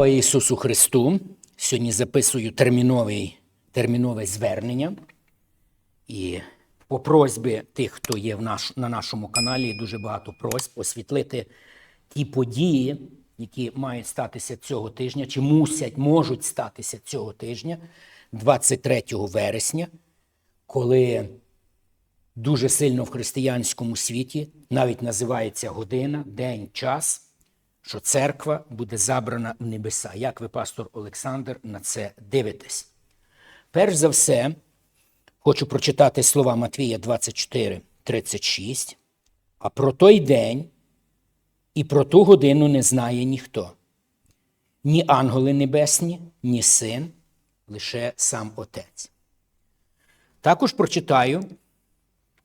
Слава Ісусу Христу. Сьогодні записую терміновий, термінове звернення. І по просьбі тих, хто є в наш, на нашому каналі, дуже багато просьб освітлити ті події, які мають статися цього тижня, чи мусять, можуть статися цього тижня, 23 вересня, коли дуже сильно в християнському світі навіть називається година, день, час що церква буде забрана в небеса. Як ви, пастор Олександр, на це дивитесь? Перш за все, хочу прочитати слова Матвія 24, 36. А про той день і про ту годину не знає ніхто. Ні ангели небесні, ні син, лише сам Отець. Також прочитаю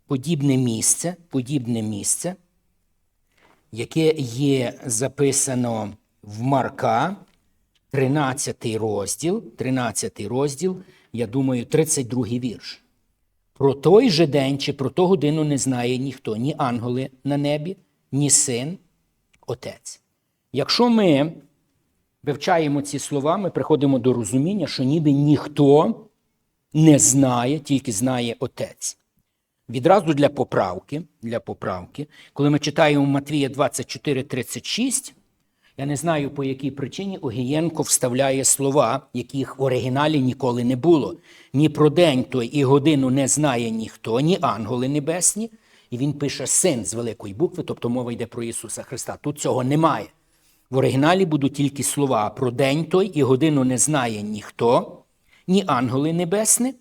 подібне місце, подібне місце яке є записано в Марка, 13 розділ, 13 розділ, я думаю, 32 вірш. Про той же день чи про ту годину не знає ніхто, ні ангели на небі, ні син, отець. Якщо ми вивчаємо ці слова, ми приходимо до розуміння, що ніби ніхто не знає, тільки знає отець. Відразу для поправки, для поправки, коли ми читаємо Матвія 24:36, я не знаю, по якій причині Огієнко вставляє слова, яких в оригіналі ніколи не було. Ні про день той і годину не знає ніхто, ні ангели небесні. І він пише син з великої букви, тобто мова йде про Ісуса Христа. Тут цього немає. В оригіналі будуть тільки слова про день той і годину не знає ніхто, ні ангели небесні,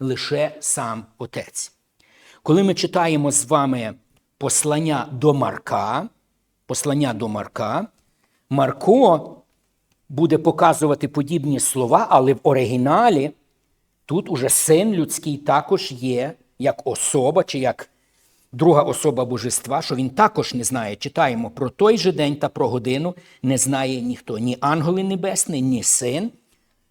лише сам Отець. Коли ми читаємо з вами послання до Марка, послання до Марка, Марко буде показувати подібні слова, але в оригіналі тут уже син людський також є як особа чи як друга особа божества, що він також не знає. Читаємо про той же день та про годину не знає ніхто, ні ангели небесні, ні син.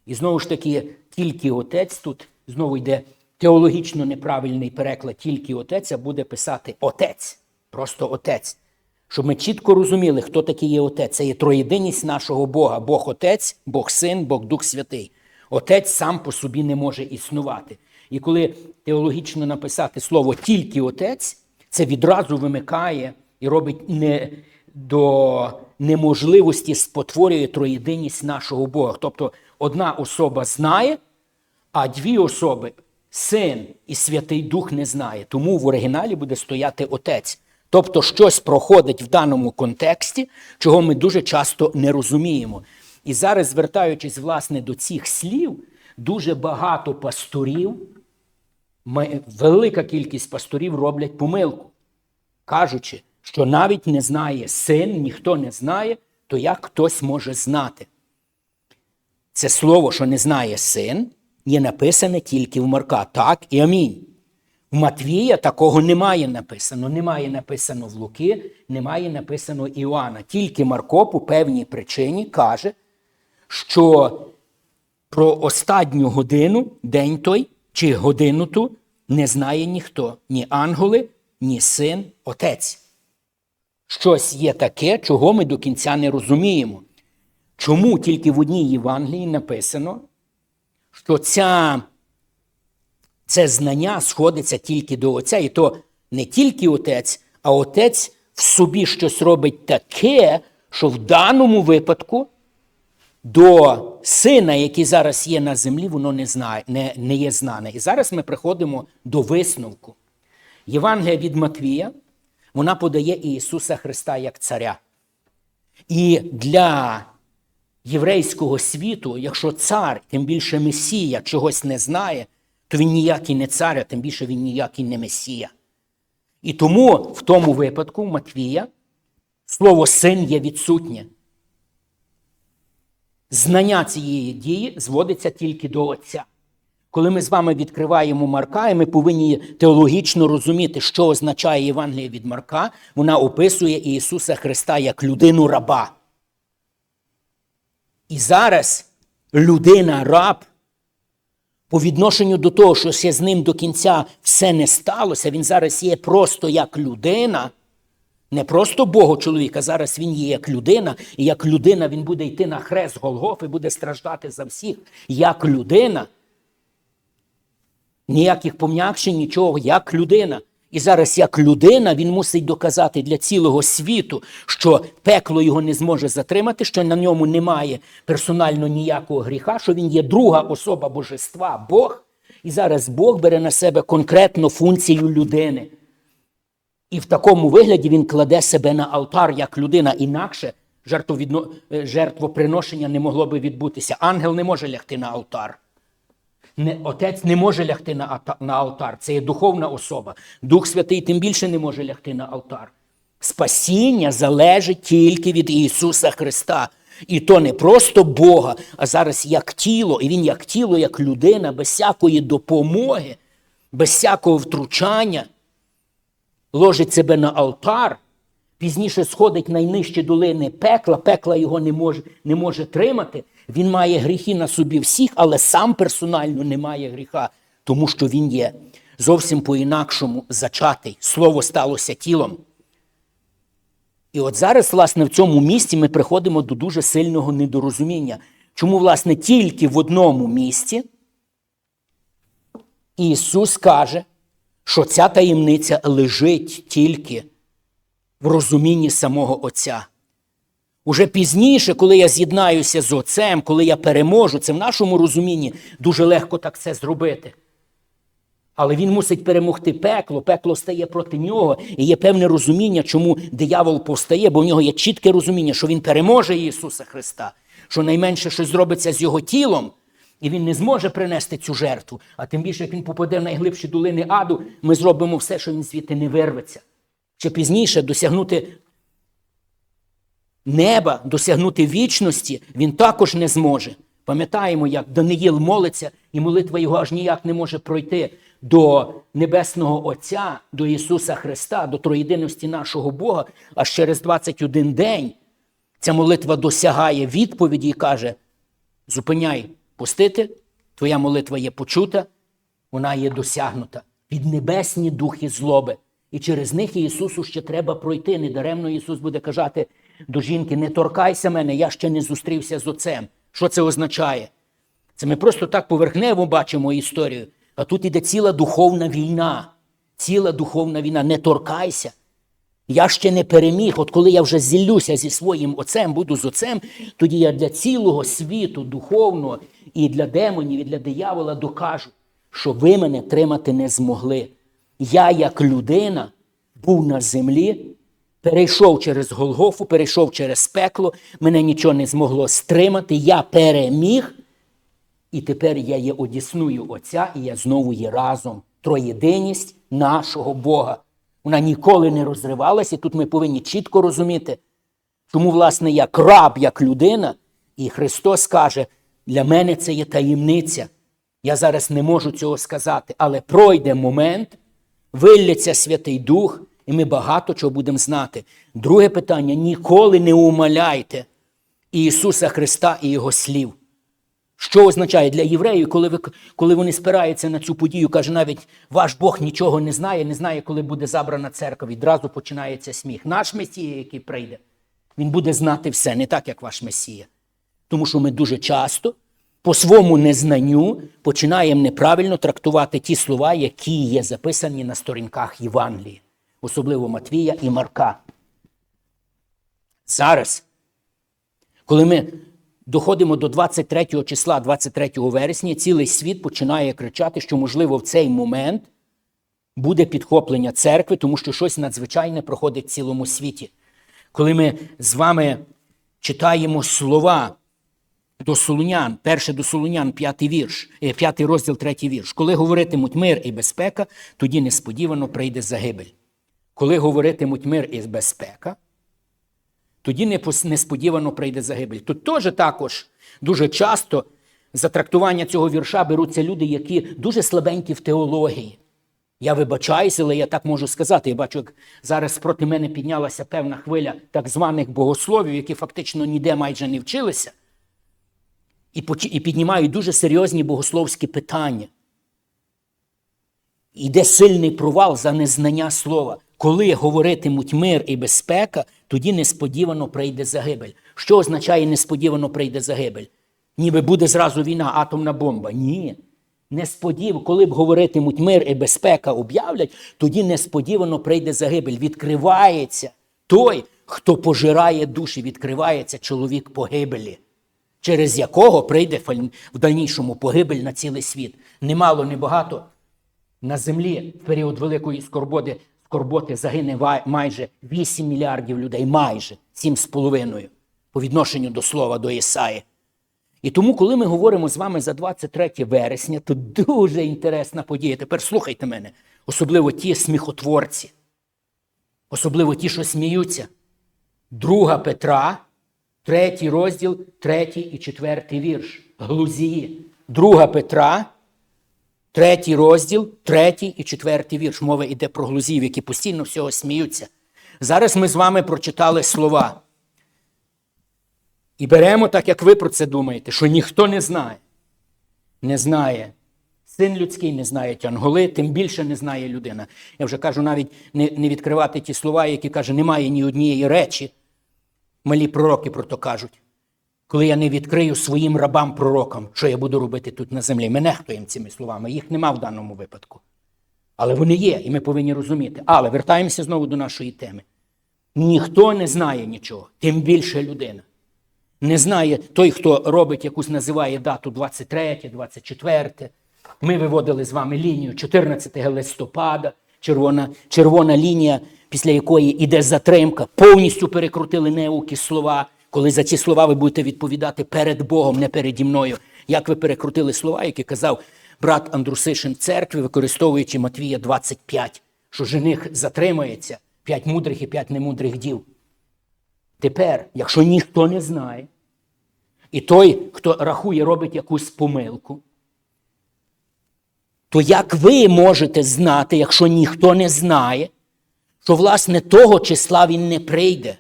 І знову ж таки, тільки отець тут знову йде теологічно неправильний переклад тільки отець, а буде писати отець, просто отець. Щоб ми чітко розуміли, хто такий є отець. Це є троєдиність нашого Бога. Бог Отець, Бог Син, Бог Дух Святий. Отець сам по собі не може існувати. І коли теологічно написати слово тільки отець, це відразу вимикає і робить не до неможливості спотворює троєдиність нашого Бога. Тобто одна особа знає, а дві особи Син і Святий Дух не знає. Тому в оригіналі буде стояти Отець. Тобто щось проходить в даному контексті, чого ми дуже часто не розуміємо. І зараз, звертаючись власне до цих слів, дуже багато пасторів, велика кількість пасторів роблять помилку, кажучи, що навіть не знає син, ніхто не знає, то як хтось може знати. Це слово, що не знає син, є написане тільки в Марка. Так і амінь. В Матвія такого немає написано. Немає написано в Луки, немає написано Іоанна. Тільки Марко по певній причині каже, що про останню годину, день той чи годину ту не знає ніхто, ні ангели, ні син, отець. Щось є таке, чого ми до кінця не розуміємо. Чому тільки в одній Євангелії написано, що ця, це знання сходиться тільки до Отця, і то не тільки Отець, а Отець в собі щось робить таке, що в даному випадку до сина, який зараз є на землі, воно не, знає, не, не є знане. І зараз ми приходимо до висновку. Євангелія від Матвія, вона подає Ісуса Христа як царя. І для єврейського світу, якщо цар, тим більше Месія чогось не знає, то він ніякий не цар, а тим більше він ніякий не Месія. І тому в тому випадку Матвія слово син є відсутнє. Знання цієї дії зводиться тільки до Отця. Коли ми з вами відкриваємо Марка, і ми повинні теологічно розуміти, що означає Євангелія від Марка, вона описує Ісуса Христа як людину раба. І зараз людина раб по відношенню до того, що ще з ним до кінця все не сталося, він зараз є просто як людина, Не просто Богу чоловік, а зараз він є як людина, і як людина він буде йти на хрест Голгофи, буде страждати за всіх. Як людина. Ніяких пом'якшень, нічого, як людина. І зараз, як людина, він мусить доказати для цілого світу, що пекло його не зможе затримати, що на ньому немає персонально ніякого гріха, що він є друга особа божества, Бог. І зараз Бог бере на себе конкретно функцію людини. І в такому вигляді він кладе себе на алтар як людина. Інакше е, жертвоприношення не могло би відбутися. Ангел не може лягти на алтар. Не, отець не може лягти на, на алтар. Це є духовна особа. Дух Святий тим більше не може лягти на алтар. Спасіння залежить тільки від Ісуса Христа. І то не просто Бога, а зараз як тіло, і Він як тіло, як людина, без всякої допомоги, без всякого втручання ложить себе на алтар, пізніше сходить найнижчі долини пекла, пекла його не може, не може тримати. Він має гріхи на собі всіх, але сам персонально не має гріха, тому що він є зовсім по-інакшому зачатий. Слово сталося тілом. І от зараз, власне, в цьому місці ми приходимо до дуже сильного недорозуміння. Чому, власне, тільки в одному місці Ісус каже, що ця таємниця лежить тільки в розумінні самого Отця. Уже пізніше, коли я з'єднаюся з Отцем, коли я переможу, це в нашому розумінні дуже легко так це зробити. Але він мусить перемогти пекло, пекло стає проти нього, і є певне розуміння, чому диявол повстає, бо в нього є чітке розуміння, що він переможе Ісуса Христа, що найменше щось зробиться з його тілом, і він не зможе принести цю жертву. А тим більше, як він попаде в найглибші долини аду, ми зробимо все, що він звідти не вирветься. Чи пізніше досягнути неба, досягнути вічності, він також не зможе. Пам'ятаємо, як Даниїл молиться, і молитва його аж ніяк не може пройти до Небесного Отця, до Ісуса Христа, до троєдиності нашого Бога, аж через 21 день ця молитва досягає відповіді і каже: зупиняй, пустити, твоя молитва є почута, вона є досягнута. Піднебесні духи злоби. І через них Ісусу ще треба пройти. Недаремно Ісус буде казати до жінки: не торкайся мене, я ще не зустрівся з Отцем. Що це означає? Це ми просто так поверхнево бачимо історію. А тут іде ціла духовна війна. Ціла духовна війна. Не торкайся. Я ще не переміг. От коли я вже зіллюся зі своїм отцем, буду з отцем, тоді я для цілого світу духовного і для демонів, і для диявола докажу, що ви мене тримати не змогли. Я, як людина, був на землі, перейшов через Голгофу, перейшов через пекло, мене нічого не змогло стримати, я переміг. І тепер я є одісною Отця, і я знову є разом. Троєдиність нашого Бога. Вона ніколи не розривалася, і тут ми повинні чітко розуміти. Тому, власне, як раб, як людина, і Христос каже, для мене це є таємниця. Я зараз не можу цього сказати, але пройде момент, вилляться Святий Дух, і ми багато чого будемо знати. Друге питання: ніколи не умаляйте Ісуса Христа і Його слів. Що означає для євреїв, коли, ви, коли вони спираються на цю подію, каже, навіть ваш Бог нічого не знає, не знає, коли буде забрана церква. Відразу починається сміх. Наш Месія, який прийде, він буде знати все, не так, як ваш Месія. Тому що ми дуже часто по своєму незнанню починаємо неправильно трактувати ті слова, які є записані на сторінках Євангелії, особливо Матвія і Марка. Зараз, коли ми доходимо до 23 числа, 23 вересня, цілий світ починає кричати, що, можливо, в цей момент буде підхоплення церкви, тому що щось надзвичайне проходить в цілому світі. Коли ми з вами читаємо слова до Солунян, перше до Солунян, п'ятий вірш, е, п'ятий розділ, третій вірш. Коли говоритимуть мир і безпека, тоді несподівано прийде загибель. Коли говоритимуть мир і безпека, тоді несподівано прийде загибель. Тут теж також дуже часто за трактування цього вірша беруться люди, які дуже слабенькі в теології. Я вибачаюся, але я так можу сказати. Я бачу, як зараз проти мене піднялася певна хвиля так званих богословів, які фактично ніде майже не вчилися, і, піднімають дуже серйозні богословські питання. Іде сильний провал за незнання слова. Коли говоритимуть мир і безпека, тоді несподівано прийде загибель. Що означає несподівано прийде загибель? Ніби буде зразу війна, атомна бомба. Ні. Несподів, коли б говоритимуть мир і безпека об'являть, тоді несподівано прийде загибель. Відкривається той, хто пожирає душі, відкривається чоловік погибелі, через якого прийде в дальнішому погибель на цілий світ. Немало, небагато. На землі в період великої скорботи, скорботи загине майже 8 мільярдів людей, майже 7,5 по відношенню до слова до Ісаї. І тому, коли ми говоримо з вами за 23 вересня, то дуже інтересна подія. Тепер слухайте мене, особливо ті сміхотворці, особливо ті, що сміються. Друга Петра, третій розділ, третій і четвертий вірш. Глузії. Друга Петра, третій розділ, третій і четвертий вірш. Мова йде про глузів, які постійно всього сміються. Зараз ми з вами прочитали слова. І беремо так, як ви про це думаєте, що ніхто не знає. Не знає син людський, не знають анголи, тим більше не знає людина. Я вже кажу навіть не, не відкривати ті слова, які каже, немає ні однієї речі. Малі пророки про то кажуть. Коли я не відкрию своїм рабам-пророкам, що я буду робити тут на землі. Ми нехтуємо цими словами, їх нема в даному випадку. Але вони є, і ми повинні розуміти. Але вертаємося знову до нашої теми. Ніхто не знає нічого, тим більше людина. Не знає той, хто робить якусь називає дату 23, 24. Ми виводили з вами лінію 14 листопада, червона, червона лінія, після якої йде затримка. Повністю перекрутили неуки слова. Коли за ці слова ви будете відповідати перед Богом, не переді мною. Як ви перекрутили слова, які казав брат Андрусишин церкви, використовуючи Матвія 25, що жених затримається, п'ять мудрих і п'ять немудрих дів. Тепер, якщо ніхто не знає, і той, хто рахує, робить якусь помилку, то як ви можете знати, якщо ніхто не знає, що власне того числа він не прийде?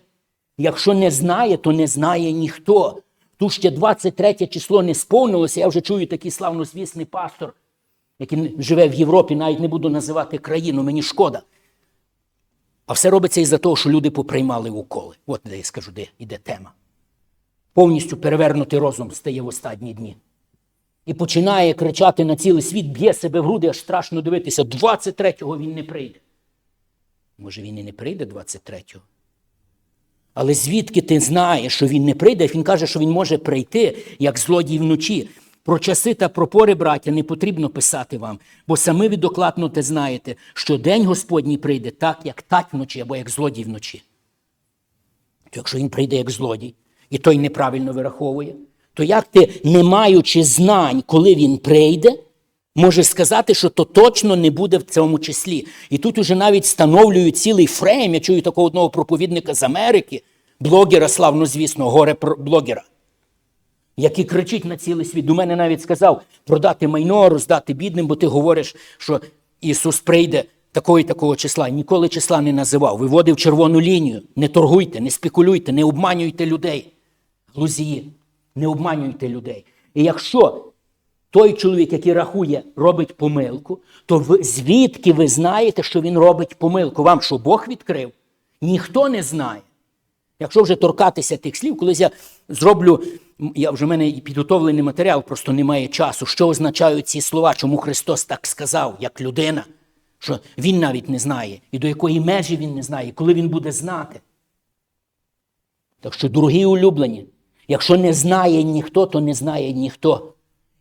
Якщо не знає, то не знає ніхто. Тут ще 23 число не сповнилося. Я вже чую такий славнозвісний пастор, який живе в Європі, навіть не буду називати країну, мені шкода. А все робиться із-за того, що люди поприймали уколи. От де я скажу, де йде тема. Повністю перевернутий розум стає в останні дні. І починає кричати на цілий світ, б'є себе в груди, аж страшно дивитися. 23-го він не прийде. Може, він і не прийде 23-го. Але звідки ти знаєш, що він не прийде? Він каже, що він може прийти, як злодій вночі. Про часи та про пори, браття, не потрібно писати вам, бо самі ви докладно те знаєте, що день Господній прийде так, як тать вночі, або як злодій вночі. То якщо він прийде як злодій, і той неправильно вираховує, то як ти, не маючи знань, коли він прийде, можеш сказати, що то точно не буде в цьому числі. І тут уже навіть встановлюють цілий фрейм. Я чую такого одного проповідника з Америки, блогера, славно звісно, горе блогера, який кричить на цілий світ. До мене навіть сказав продати майно, роздати бідним, бо ти говориш, що Ісус прийде такого і такого числа. Ніколи числа не називав. Виводив червону лінію. Не торгуйте, не спекулюйте, не обманюйте людей. Глузії, не обманюйте людей. І якщо той чоловік, який рахує, робить помилку, то ви, звідки ви знаєте, що він робить помилку? Вам що Бог відкрив? Ніхто не знає. Якщо вже торкатися тих слів, колись я зроблю, я вже в мене підготовлений матеріал, просто немає часу. Що означають ці слова? Чому Христос так сказав, як людина? Що Він навіть не знає, і до якої межі він не знає, і коли він буде знати. Так що, дорогі улюблені, якщо не знає ніхто, то не знає ніхто.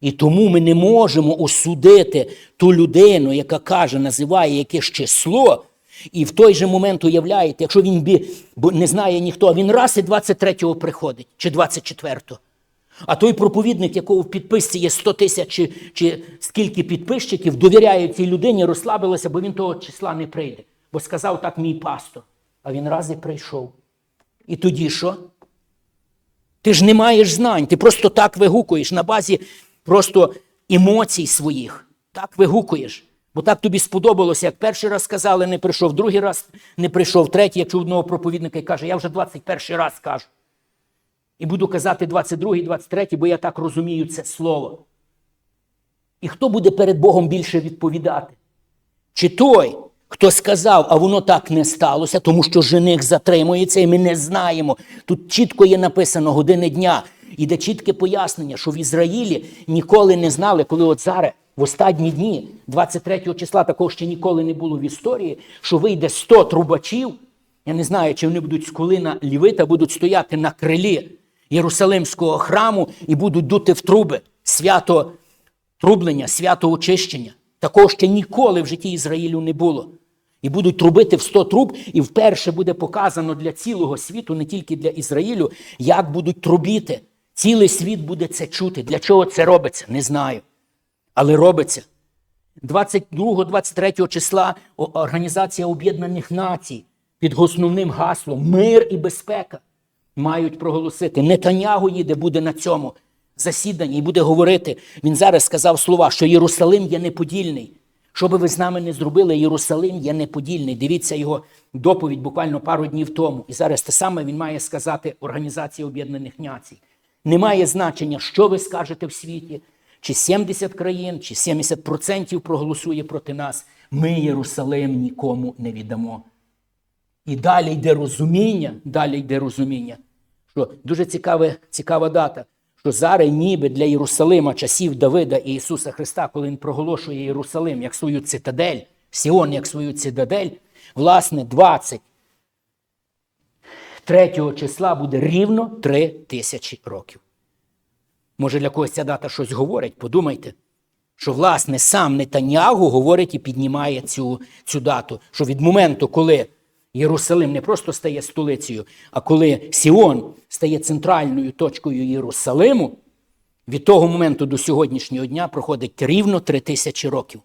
І тому ми не можемо осудити ту людину, яка каже, називає якесь число, і в той же момент уявляєте, якщо він бі, бо не знає ніхто, він раз і 23-го приходить, чи 24-го. А той проповідник, якого в підписці є 100 тисяч чи, чи скільки підписчиків, довіряє цій людині, розслабилася, бо він того числа не прийде. Бо сказав так мій пастор. А він раз і прийшов. І тоді що? Ти ж не маєш знань, ти просто так вигукуєш на базі просто емоцій своїх. Так вигукуєш. Бо так тобі сподобалося, як перший раз сказали, не прийшов, другий раз не прийшов, третій, чув одного проповідника і каже, я вже 21 раз кажу. І буду казати 22, 23, бо я так розумію це слово. І хто буде перед Богом більше відповідати? Чи той, Хто сказав, а воно так не сталося, тому що жених затримується, і ми не знаємо. Тут чітко є написано години дня. Іде чітке пояснення, що в Ізраїлі ніколи не знали, коли от зараз, в останні дні, 23 числа, такого ще ніколи не було в історії, що вийде 100 трубачів. Я не знаю, чи вони будуть з колина лівита, будуть стояти на крилі Єрусалимського храму і будуть дути в труби свято трублення, свято очищення. Такого ще ніколи в житті Ізраїлю не було. І будуть трубити в 100 труб, і вперше буде показано для цілого світу, не тільки для Ізраїлю, як будуть трубіти. Цілий світ буде це чути. Для чого це робиться? Не знаю. Але робиться. 22-23 числа Організація Об'єднаних Націй під основним гаслом Мир і безпека мають проголосити. Нетанягу їде, буде на цьому засіданні і буде говорити. Він зараз сказав слова, що Єрусалим є неподільний. Що би ви з нами не зробили, Єрусалим є неподільний. Дивіться його доповідь буквально пару днів тому. І зараз те саме він має сказати Організації Об'єднаних Націй. Немає значення, що ви скажете в світі, чи 70 країн, чи 70% проголосує проти нас. Ми Єрусалим нікому не віддамо. І далі йде розуміння, далі йде розуміння, що дуже цікаве, цікава дата, що зараз ніби для Єрусалима часів Давида і Ісуса Христа, коли Він проголошує Єрусалим як свою цитадель, Сіон як свою цитадель, власне, 23 числа буде рівно 3 тисячі років. Може, для когось ця дата щось говорить, подумайте. Що, власне, сам Нетанягу говорить і піднімає цю, цю дату, що від моменту, коли Єрусалим не просто стає столицею, а коли Сіон стає центральною точкою Єрусалиму, від того моменту до сьогоднішнього дня проходить рівно три тисячі років.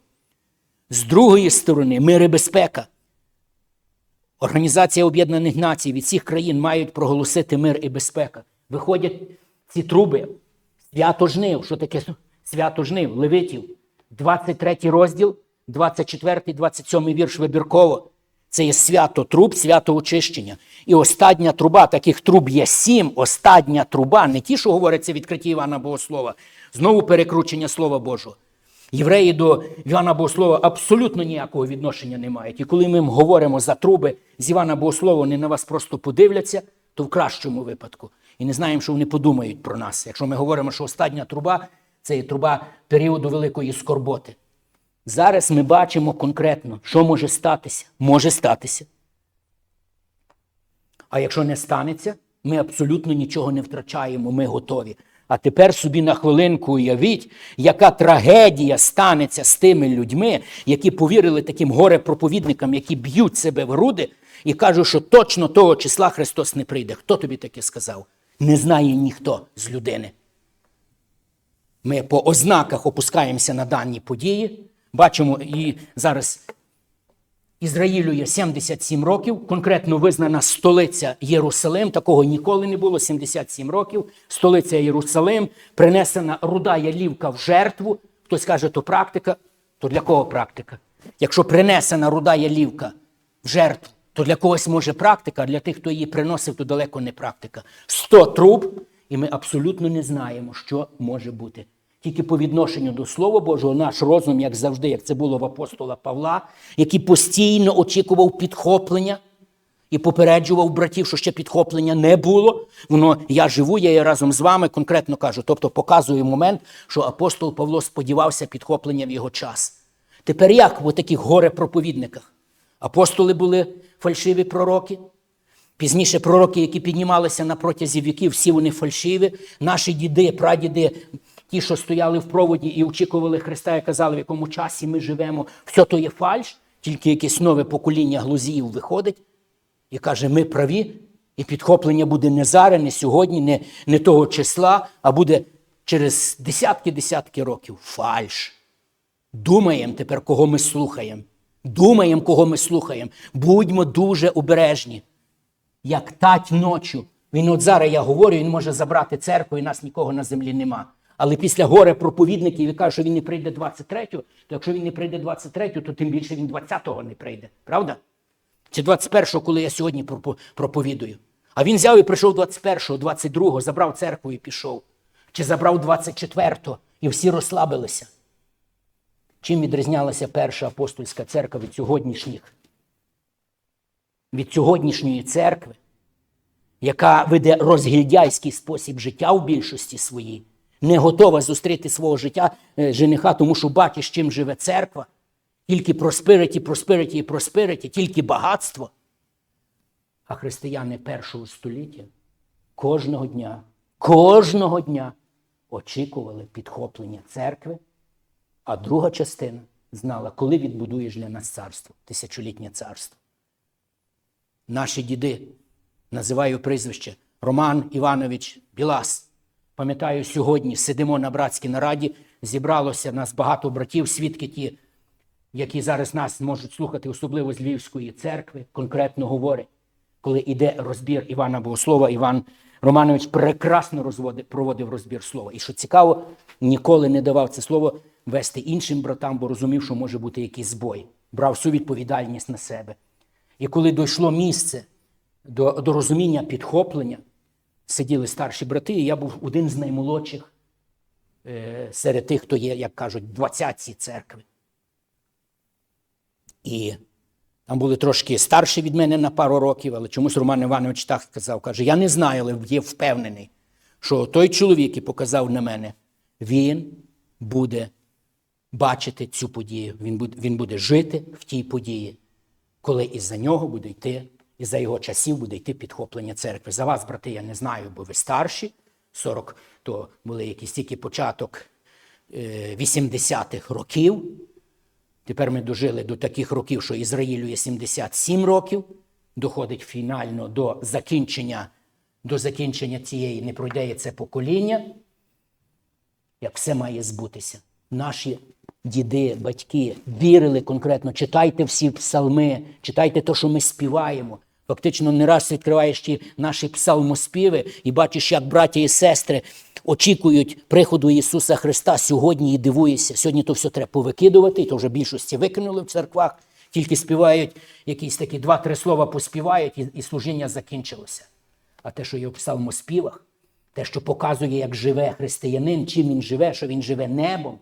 З другої сторони, мир і безпека. Організація Об'єднаних Націй від всіх країн мають проголосити мир і безпека. Виходять ці труби, свято жнив. Що таке свято жнив? Левитів. 23 розділ, 24, 27 вірш вибірково. Це є свято труб, свято очищення. І остання труба, таких труб є сім. Остання труба, не ті, що говориться в відкритті Івана Богослова, знову перекручення Слова Божого. Євреї до Івана Богослова абсолютно ніякого відношення не мають. І коли ми говоримо за труби з Івана Богослова, вони на вас просто подивляться, то в кращому випадку. І не знаємо, що вони подумають про нас. Якщо ми говоримо, що остання труба це є труба періоду великої скорботи. Зараз ми бачимо конкретно, що може статися. Може статися. А якщо не станеться, ми абсолютно нічого не втрачаємо, ми готові. А тепер собі на хвилинку уявіть, яка трагедія станеться з тими людьми, які повірили таким горе-проповідникам, які б'ють себе в груди і кажуть, що точно того числа Христос не прийде. Хто тобі таке сказав? Не знає ніхто з людини. Ми по ознаках опускаємося на дані події. Бачимо, і зараз Ізраїлю є 77 років, конкретно визнана столиця Єрусалим. Такого ніколи не було. 77 років. Столиця Єрусалим, принесена руда ялівка в жертву. Хтось каже, то практика. То для кого практика? Якщо принесена руда ялівка в жертву, то для когось може практика, а для тих, хто її приносив, то далеко не практика. 100 труб, і ми абсолютно не знаємо, що може бути. Тільки по відношенню до Слова Божого, наш розум, як завжди, як це було в апостола Павла, який постійно очікував підхоплення і попереджував братів, що ще підхоплення не було. Воно я живу, я є разом з вами, конкретно кажу. Тобто показує момент, що апостол Павло сподівався підхоплення в його час. Тепер як в таких горе-проповідниках? Апостоли були фальшиві пророки. Пізніше пророки, які піднімалися на протязі віків, всі вони фальшиві. Наші діди, прадіди, ті, що стояли в проводі і очікували Христа, і казали, в якому часі ми живемо, все то є фальш, тільки якесь нове покоління глузіїв виходить і каже, ми праві, і підхоплення буде не зараз, не сьогодні, не, не того числа, а буде через десятки-десятки років. Фальш. Думаємо тепер, кого ми слухаємо. Думаємо, кого ми слухаємо. Будьмо дуже обережні. Як тать ночі. Він от зараз я говорю, він може забрати церкву, і нас нікого на землі нема. Але після горе проповідників і каже, що він не прийде 23-го, то якщо він не прийде 23-го, то тим більше він 20-го не прийде. Правда? Чи 21-го, коли я сьогодні проповідую. А він взяв і прийшов 21-го, 22-го, забрав церкву і пішов. Чи забрав 24-го, і всі розслабилися. Чим відрізнялася перша апостольська церква від сьогоднішніх від сьогоднішньої церкви, яка веде розгільдяйський спосіб життя в більшості своїй, не готова зустріти свого життя е, жениха, тому що бачиш, чим живе церква, тільки проспериті, проспериті і проспериті, тільки багатство. А християни першого століття кожного дня, кожного дня очікували підхоплення церкви, а друга частина знала, коли відбудуєш для нас царство, тисячолітнє царство. Наші діди, називаю прізвище Роман Іванович Білас. Пам'ятаю, сьогодні сидимо на братській нараді, зібралося нас багато братів, свідки ті, які зараз нас можуть слухати, особливо з Львівської церкви, конкретно говорять, коли йде розбір Івана Богослова, Іван Романович прекрасно розводив, проводив розбір слова. І що цікаво, ніколи не давав це слово вести іншим братам, бо розумів, що може бути якийсь збой. Брав всю відповідальність на себе. І коли дійшло місце до, до розуміння підхоплення, сиділи старші брати, і я був один з наймолодших е, серед тих, хто є, як кажуть, двадцятці церкви. І там були трошки старші від мене на пару років, але чомусь Роман Іванович так сказав. Каже, я не знаю, але є впевнений, що той чоловік, який показав на мене, він буде бачити цю подію, він буде, він буде жити в тій події, коли із-за нього буде йти, і за його часів буде йти підхоплення церкви. За вас, брати, я не знаю, бо ви старші, 40, то були якісь тільки початок е, 80-х років. Тепер ми дожили до таких років, що Ізраїлю є 77 років, доходить фінально до закінчення, до закінчення цієї, не пройде це покоління, як все має збутися. Наші діди, батьки вірили конкретно, читайте всі псалми, читайте те, що ми співаємо. Фактично, не раз відкриваєш ті наші псалмоспіви і бачиш, як браття і сестри очікують приходу Ісуса Христа сьогодні і дивуєшся. Сьогодні то все треба повикидувати, і то вже більшості викинули в церквах, тільки співають якісь такі два-три слова поспівають, і, і служіння закінчилося. А те, що є в псалмоспівах, те, що показує, як живе християнин, чим він живе, що він живе небом,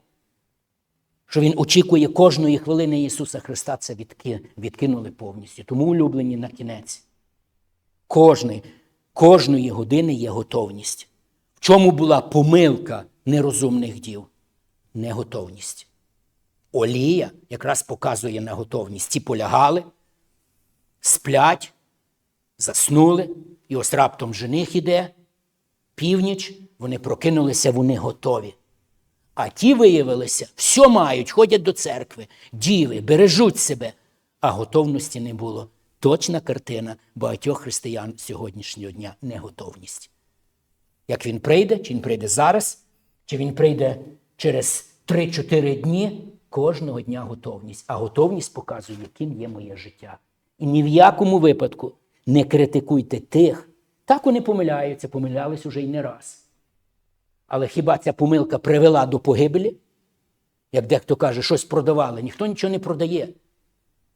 що він очікує кожної хвилини Ісуса Христа, це відки, відкинули повністю. Тому улюблені на кінець. Кожної, кожної години є готовність. В чому була помилка нерозумних дів? Неготовність. Олія якраз показує на готовність. Ці полягали, сплять, заснули, і ось раптом жених іде, північ, вони прокинулися, вони готові. А ті виявилися, все мають, ходять до церкви, діви, бережуть себе, а готовності не було. Точна картина багатьох християн сьогоднішнього дня неготовність. Як він прийде, чи він прийде зараз, чи він прийде через 3-4 дні, кожного дня готовність. А готовність показує, яким є моє життя. І ні в якому випадку не критикуйте тих. Так вони помиляються, помилялись уже й не раз. Але хіба ця помилка привела до погибелі? Як дехто каже, щось продавали. Ніхто нічого не продає.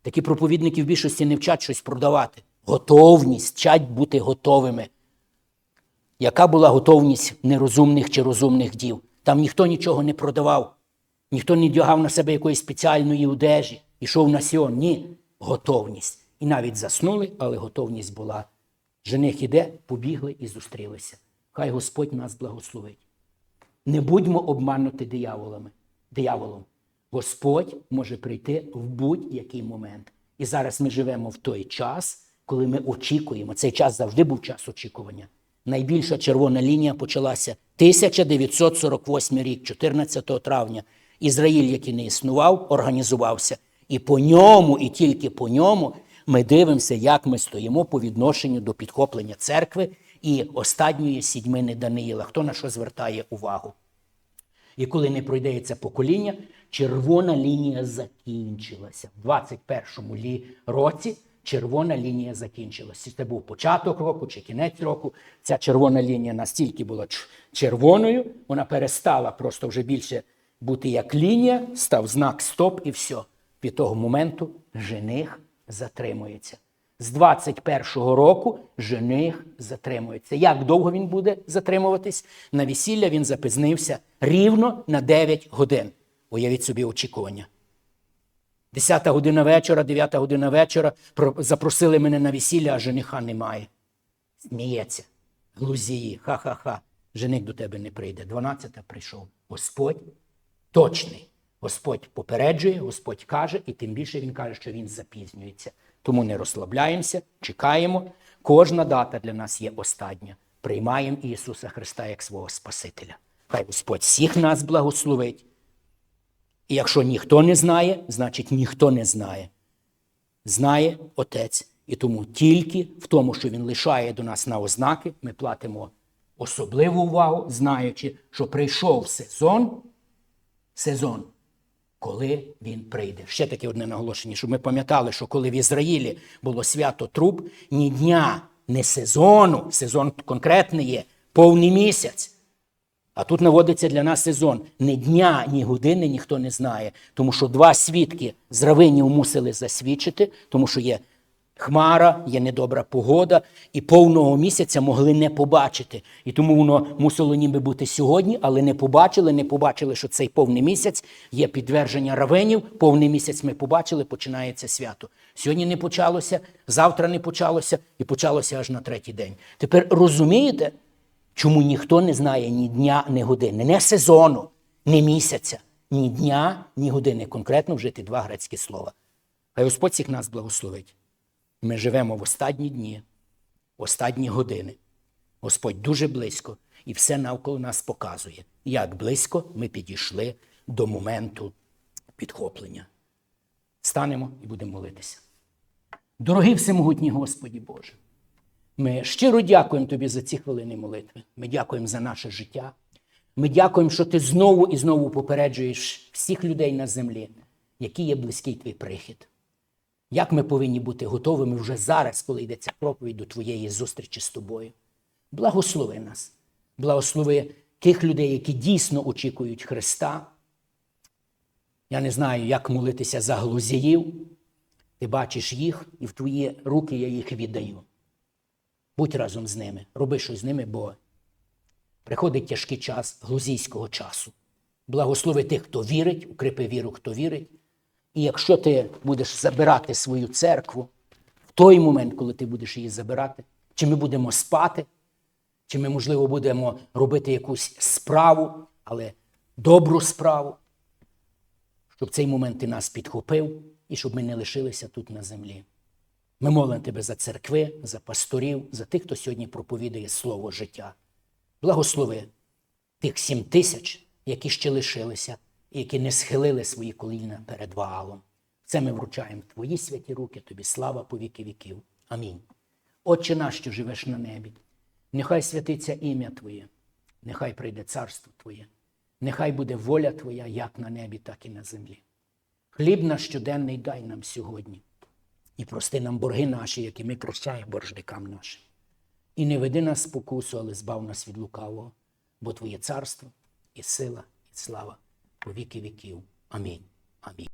Такі проповідники в більшості не вчать щось продавати. Готовність, вчать бути готовими. Яка була готовність нерозумних чи розумних дів? Там ніхто нічого не продавав, ніхто не дягав на себе якоїсь спеціальної одежі, ішов на сіон. Ні, готовність. І навіть заснули, але готовність була. Жених іде, побігли і зустрілися. Хай Господь нас благословить. Не будьмо обманути дияволами, дияволом. Господь може прийти в будь-який момент. І зараз ми живемо в той час, коли ми очікуємо. Цей час завжди був час очікування. Найбільша червона лінія почалася 1948 рік, 14 травня. Ізраїль, який не існував, організувався. І по ньому, і тільки по ньому ми дивимося, як ми стоїмо по відношенню до підхоплення церкви і останньої сідьмини Даниїла. Хто на що звертає увагу? І коли не пройде це покоління, червона лінія закінчилася. В 21-му році червона лінія закінчилася. Це був початок року чи кінець року. Ця червона лінія настільки була червоною, вона перестала просто вже більше бути як лінія, став знак стоп і все. Від того моменту жених затримується. З 21-го року жених затримується. Як довго він буде затримуватись? На весілля він запізнився рівно на 9 годин. Уявіть собі очікування. Десята година вечора, дев'ята година вечора, запросили мене на весілля, а жениха немає. Сміється. Глузії, ха-ха-ха. Жених до тебе не прийде. Дванадцята прийшов. Господь точний. Господь попереджує, Господь каже, і тим більше Він каже, що Він запізнюється. Тому не розслабляємося, чекаємо. Кожна дата для нас є остання. Приймаємо Ісуса Христа як свого Спасителя. Хай Господь всіх нас благословить. І якщо ніхто не знає, значить ніхто не знає. Знає Отець. І тому тільки в тому, що Він лишає до нас на ознаки, ми платимо особливу увагу, знаючи, що прийшов сезон, сезон, коли він прийде. Ще таке одне наголошення, щоб ми пам'ятали, що коли в Ізраїлі було свято труб, ні дня, не сезону, сезон конкретний є, повний місяць. А тут наводиться для нас сезон. Ні дня, ні години ніхто не знає. Тому що два свідки з равинів мусили засвідчити, тому що є хмара, є недобра погода, і повного місяця могли не побачити. І тому воно мусило ніби бути сьогодні, але не побачили, не побачили, що цей повний місяць є підтвердження равинів. Повний місяць ми побачили, починається свято. Сьогодні не почалося, завтра не почалося, і почалося аж на третій день. Тепер розумієте? Чому ніхто не знає ні дня, ні години, не сезону, ні місяця, ні дня, ні години. Конкретно вжити два грецькі слова. Хай Господь всіх нас благословить. Ми живемо в останні дні, останні години. Господь дуже близько і все навколо нас показує, як близько ми підійшли до моменту підхоплення. Станемо і будемо молитися. Дорогий всемогутній Господі Боже. Ми щиро дякуємо тобі за ці хвилини молитви. Ми дякуємо за наше життя. Ми дякуємо, що ти знову і знову попереджуєш всіх людей на землі, який є близький твій прихід. Як ми повинні бути готовими вже зараз, коли йдеться проповідь до твоєї зустрічі з тобою. Благослови нас, благослови тих людей, які дійсно очікують Христа. Я не знаю, як молитися за глузіїв. Ти бачиш їх, і в твої руки я їх віддаю. Будь разом з ними, роби щось з ними, бо приходить тяжкий час глузійського часу. Благослови тих, хто вірить, укріпи віру, хто вірить. І якщо ти будеш забирати свою церкву в той момент, коли ти будеш її забирати, чи ми будемо спати, чи ми, можливо, будемо робити якусь справу, але добру справу, щоб цей момент ти нас підхопив і щоб ми не лишилися тут на землі. Ми молимо тебе за церкви, за пасторів, за тих, хто сьогодні проповідує слово життя. Благослови тих сім тисяч, які ще лишилися, які не схилили свої коліна перед Ваалом. Це ми вручаємо твої святі руки, тобі слава по віки віків. Амінь. Отче наш, що живеш на небі, нехай святиться ім'я Твоє, нехай прийде царство Твоє, нехай буде воля Твоя як на небі, так і на землі. Хліб наш щоденний дай нам сьогодні. І прости нам борги наші, які ми прощаємо боржникам нашим. І не веди нас спокусу, але збав нас від лукавого, бо Твоє царство і сила, і слава по віки віків. Амінь. Амінь.